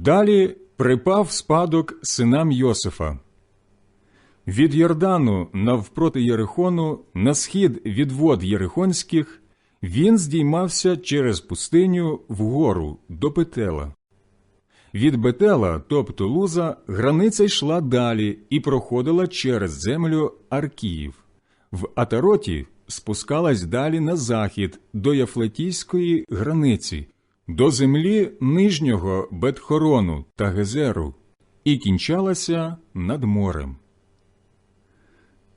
Далі припав спадок синам Йосифа. Від Йордану навпроти Єрихону, на схід від вод Єрихонських, він здіймався через пустиню вгору до Петела. Від Бетела, тобто Луза, границя йшла далі і проходила через землю Аркіїв. В Атароті спускалась далі на захід до Яфлетійської границі, до землі нижнього Бетхорону та Гезеру, і кінчалася над морем.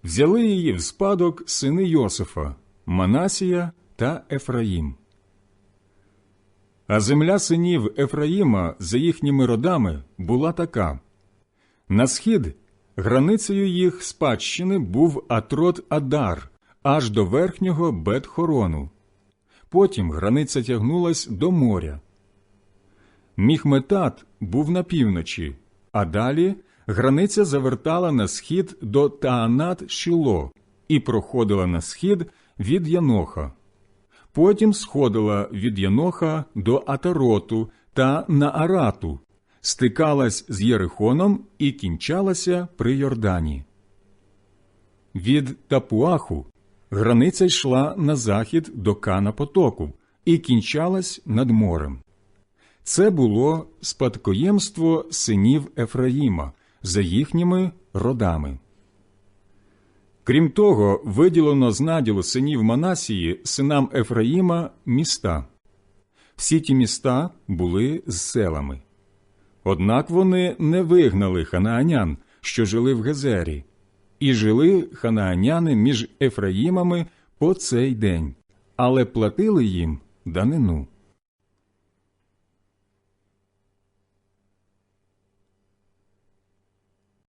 Взяли її в спадок сини Йосифа, Манасія та Ефраїм. А земля синів Ефраїма за їхніми родами була така. На схід границею їх спадщини був Атрот Адар, аж до верхнього Бет-Хорону. Потім границя тягнулась до моря. Міхметат був на півночі, а далі границя завертала на схід до Таанат Шіло і проходила на схід від Яноха. Потім сходила від Яноха до Атароту та Наарату, стикалась з Єрихоном і кінчалася при Йордані. Від Тапуаху границя йшла на захід до Кана потоку і кінчалась над морем. Це було спадкоємство синів Ефраїма за їхніми родами. Крім того, виділено з наділу синів Манасії синам Ефраїма міста. Всі ті міста були з селами. Однак вони не вигнали ханаанян, що жили в Гезері, і жили ханааняни між Ефраїмами по цей день, але платили їм данину.